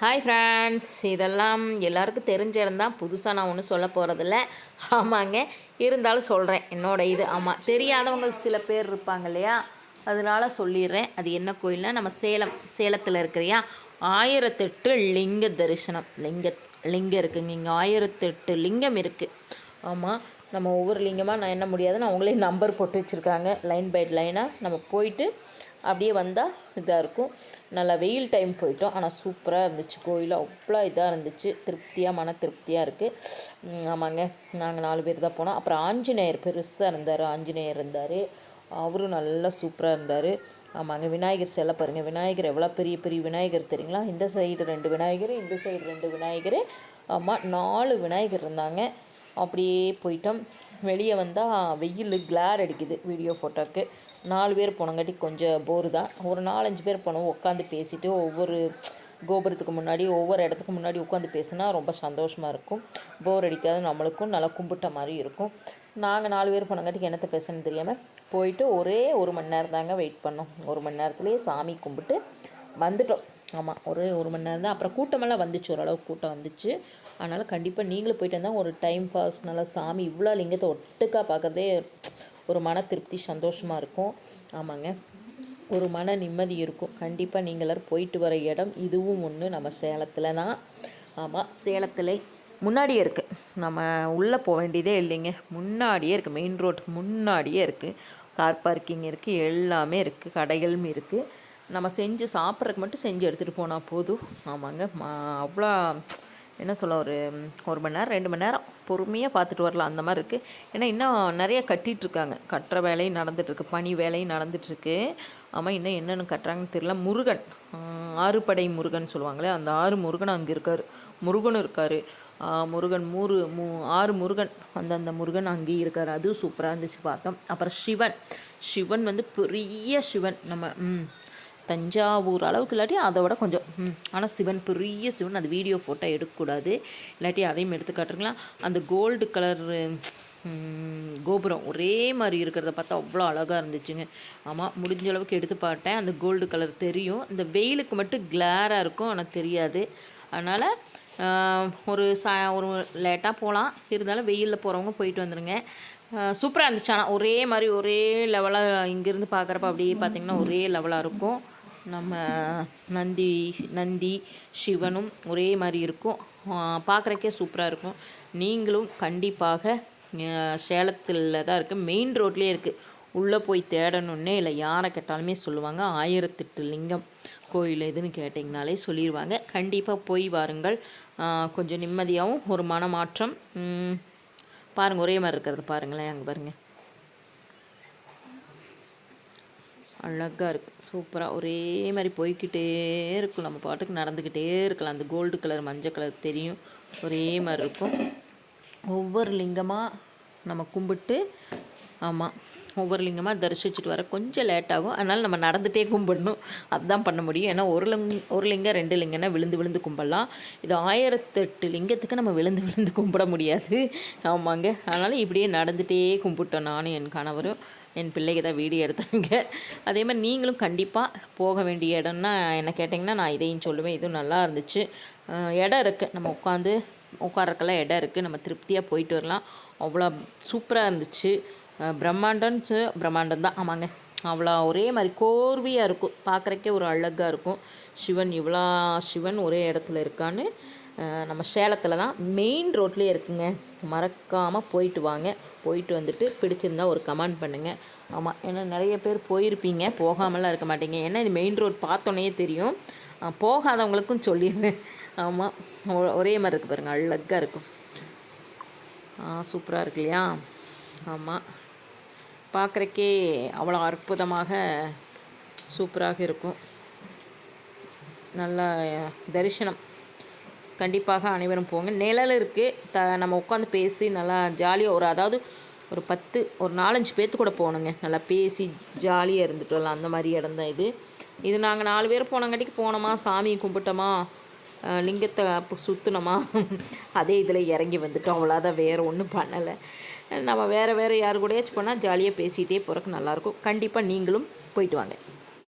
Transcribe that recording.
Hi friends இதெல்லாம் எல்லாருக்கும் தெரிஞ்ச இடம் தான். புதுசாக நான் ஒன்றும் சொல்ல போகிறதில்ல ஆமாங்க. இருந்தாலும் சொல்கிறேன் என்னோட இது ஆமாம் தெரியாதவங்க சில பேர் இருப்பாங்க இல்லையா? அதனால் சொல்லிடுறேன். அது என்ன கோயில்னா நம்ம சேலம் சேலத்தில் இருக்கிறியா ஆயிரத்தெட்டு லிங்க தரிசனம். லிங்க லிங்கம் இருக்குங்க. இங்கே ஆயிரத்தெட்டு லிங்கம் இருக்குது ஆமாம் நம்ம ஒவ்வொரு லிங்கமாக நான் என்ன முடியாதுன்னு அவங்களே நம்பர் போட்டு வச்சுருக்காங்க. லைன் பை லைனாக நம்ம போயிட்டு அப்படியே வந்தால் இதாக இருக்கும். நல்லா வெயில் டைம் போயிட்டோம். ஆனால் சூப்பராக இருந்துச்சு. கோயில் அவ்வளோ இதாக இருந்துச்சு. திருப்தியாக மன திருப்தியாக இருக்குது ஆமாங்க. நாங்கள் நாலு பேர் தான் போனோம். அப்புறம் ஆஞ்சநேயர் பெருசாக இருந்தார். ஆஞ்சநேயர் இருந்தார். அவரும் நல்லா சூப்பராக இருந்தார். ஆமாங்க. விநாயகர் சிலை பாருங்கள் விநாயகர் எவ்வளோ பெரிய பெரிய விநாயகர் தெரியுங்களா? இந்த சைடு ரெண்டு விநாயகர் இந்த சைடு ரெண்டு விநாயகர். ஆமாம் நாலு விநாயகர் இருந்தாங்க. அப்படியே போயிட்டோம். வெளியே வந்தால் வெயில் கிளார் அடிக்குது. வீடியோ ஃபோட்டோக்கு நாலு பேர் போனங்காட்டி கொஞ்சம் போர் தான். ஒரு நாலஞ்சு பேர் போனோம் உட்காந்து பேசிட்டு ஒவ்வொரு கோபுரத்துக்கு முன்னாடி ஒவ்வொரு இடத்துக்கு முன்னாடி உட்காந்து பேசினா ரொம்ப சந்தோஷமாக இருக்கும். போர் அடிக்காது நம்மளுக்கும் நல்லா கும்பிட்ட மாதிரி இருக்கும். நாங்கள் நாலு பேர் போனங்காட்டிக்கு என்னத்தை பேசணும்னு தெரியாமல் போயிட்டு ஒரே ஒரு மணி நேரம் தாங்க வெயிட் பண்ணோம். ஒரு மணி நேரத்துலேயே சாமி கும்பிட்டு வந்துட்டோம். ஆமாம் ஒரே ஒரு மணி நேரம் தான். அப்புறம் கூட்டமெல்லாம் வந்துச்சு ஓரளவுக்கு கூட்டம் வந்துச்சு. அதனால் கண்டிப்பாக நீங்களும் போயிட்டு வந்தால் ஒரு டைம் பாஸ் நல்லா சாமி இவ்வளோ லிங்கத்தை ஒட்டுக்கா பார்க்குறதே ஒரு மன திருப்தி சந்தோஷமாக இருக்கும். ஆமாங்க. ஒரு மன நிம்மதி இருக்கும். கண்டிப்பாக நீங்கள் போயிட்டு வர இடம் இதுவும் ஒன்று நம்ம சேலத்தில் தான். ஆமாம் சேலத்தில் முன்னாடியே இருக்குது நம்ம உள்ளே போக வேண்டியதே இல்லைங்க. முன்னாடியே இருக்குது மெயின் ரோட்டுக்கு முன்னாடியே இருக்குது கார் பார்க்கிங் இருக்குது எல்லாமே இருக்குது கடைகளும் இருக்குது நம்ம செஞ்சு சாப்பிட்றதுக்கு மட்டும் செஞ்சு எடுத்துகிட்டு போனால் போதும். ஆமாங்க. அவ்வளோ என்ன சொல்ல ஒரு ஒரு மணி நேரம் ரெண்டு மணி நேரம் பொறுமையாக பார்த்துட்டு வரலாம். அந்த மாதிரி இருக்குது ஏன்னா இன்னும் நிறைய கட்டிகிட்ருக்காங்க கட்டுற வேலையும் நடந்துகிட்ருக்கு பனி வேலையும் நடந்துகிட்ருக்கு ஆமாம் இன்னும் என்னென்னு கட்டுறாங்கன்னு தெரியல. முருகன். ஆறுபடை முருகன் சொல்லுவாங்களே அந்த ஆறு முருகன் அங்கே இருக்கார். முருகனும் இருக்கார். முருகன் மூறு மூ ஆறு முருகன். அந்தந்த முருகன் அங்கேயும் இருக்கார். அதுவும் சூப்பராக இருந்துச்சு பார்த்தோம். அப்புறம் சிவன். சிவன் வந்து பெரிய சிவன். நம்ம தஞ்சாவூர் அளவுக்கு இல்லாட்டி அதை விட கொஞ்சம் ஆனால் சிவன் பெரிய சிவன் அது வீடியோ ஃபோட்டோ எடுக்கக்கூடாது. இல்லாட்டி அதையும் எடுத்து காட்டுறீங்களா அந்த கோல்டு கலர் கோபுரம் ஒரே மாதிரி இருக்கிறத பார்த்தா அவ்வளோ அழகாக இருந்துச்சுங்க. ஆமாம் முடிஞ்ச அளவுக்கு எடுத்து பார்த்தேன். அந்த கோல்டு கலர் தெரியும். இந்த வெயிலுக்கு மட்டும் கிளாராக இருக்கும் ஆனால் தெரியாது. அதனால் ஒரு சா ஒரு லேட்டாக போகலாம் இருந்தாலும் வெயிலில் போகிறவங்க போயிட்டு வந்துடுங்க சூப்பராக இருந்துச்சு. ஆனால் ஒரே மாதிரி ஒரே லெவலாக இங்கேருந்து பார்க்குறப்ப அப்படியே பார்த்திங்கன்னா ஒரே லெவலாக இருக்கும். நம்ம நந்தி நந்தி சிவனும் ஒரே மாதிரி இருக்கும். பார்க்குறக்கே சூப்பராக இருக்கும். நீங்களும் கண்டிப்பாக சேலத்தில் தான் இருக்குது மெயின் ரோட்லேயே இருக்குது உள்ளே போய் தேடணுன்னே இல்லை யாரை கேட்டாலுமே சொல்லுவாங்க. ஆயிரத்தெட்டு லிங்கம் கோயில் எதுன்னு கேட்டிங்கனாலே சொல்லிடுவாங்க கண்டிப்பாக போய் வாருங்கள். கொஞ்சம் நிம்மதியாகவும் ஒரு மனமாற்றம். பாருங்கள் ஒரே மாதிரி இருக்கிறது பாருங்களேன் அங்கே பாருங்கள் அழகாக இருக்குது சூப்பராக ஒரே மாதிரி போய்கிட்டே இருக்கும். நம்ம பாட்டுக்கு நடந்துக்கிட்டே இருக்கலாம். அந்த கோல்டு கலர் மஞ்சள் கலர் தெரியும். ஒரே மாதிரி இருக்கும். ஒவ்வொரு லிங்கமாக நம்ம கும்பிட்டு ஆமாம் ஒவ்வொரு லிங்கமாக தரிசிச்சுட்டு வர கொஞ்சம் லேட் ஆகும். அதனால் நம்ம நடந்துகிட்டே கும்பிடணும். அதுதான் பண்ண முடியும். ஏன்னா ஒரு லிங் ஒரு லிங்கம் ரெண்டு லிங்கம்னா விழுந்து விழுந்து கும்பிடலாம். இது ஆயிரத்தெட்டு லிங்கத்துக்கு நம்ம விழுந்து விழுந்து கும்பிட முடியாது. ஆமாங்க. அதனால் இப்படியே நடந்துகிட்டே கும்பிட்டோம். நானும் என் கணவரும். என் பிள்ளைக்கு தான் வீடியோ எடுத்தாங்க. அதே மாதிரி நீங்களும் கண்டிப்பாக போக வேண்டிய இடம்னா என்ன கேட்டிங்கன்னா நான் இதையும் சொல்லுவேன். இதுவும் நல்லா இருந்துச்சு. இடம் இருக்குது நம்ம உட்காந்து உட்காரக்கெல்லாம் இடம் இருக்குது நம்ம திருப்தியாக போயிட்டு வரலாம். அவ்வளோ சூப்பராக இருந்துச்சு. பிரம்மாண்டம்னு பிரம்மாண்டம் தான் ஆமாங்க. அவ்வளோ ஒரே மாதிரி கோர்வையாக இருக்கும். பார்க்குறக்கே ஒரு அழகாக இருக்கும். சிவன் இவ்வளோ சிவன் ஒரே இடத்துல இருக்கான்னு நம்ம சேலத்தில் தான் மெயின் ரோட்லேயே இருக்குங்க. மறக்காமல் போயிட்டு வாங்க. போயிட்டு வந்துட்டு பிடிச்சிருந்தா ஒரு கமெண்ட் பண்ணுங்கள் ஆமாம் ஏன்னா நிறைய பேர் போயிருப்பீங்க. போகாமலாம் இருக்க மாட்டீங்க. ஏன்னா இது மெயின் ரோட் பார்த்தோன்னே தெரியும். போகாதவங்களுக்கும் சொல்லிடுறேன். ஆமாம் ஒரே மாதிரி இருக்குது பாருங்கள் அழகாக இருக்கும். சூப்பராக இருக்கு இல்லையா? ஆமாம் பார்க்குறக்கே அவ்வளோ அற்புதமாக சூப்பராக இருக்கும். நல்ல தரிசனம். கண்டிப்பாக அனைவரும் போங்க. நிழல் இருக்குது த நம்ம உட்காந்து பேசி நல்லா ஜாலியாக ஒரு அதாவது ஒரு பத்து ஒரு நாலஞ்சு பேர்த்து கூட போகணுங்க நல்லா பேசி ஜாலியாக இருந்துட்டு வரலாம். அந்த மாதிரி இடம் தான் இது. இது நாங்கள் நாலு பேர் போனங்காட்டிக்கு போனோமா சாமி கும்பிட்டோமா லிங்கத்தை சுற்றுனோமா சுற்றினோமா அதே இதில் இறங்கி வந்துட்டோம். அவ்வளோதான். வேறு ஒன்றும் பண்ணலை. நம்ம வேறு வேறு யார் கூடயாச்சும் போனால் ஜாலியாக பேசிகிட்டே போகிறக்கு நல்லாயிருக்கும் கண்டிப்பாக நீங்களும் போயிட்டு வாங்க.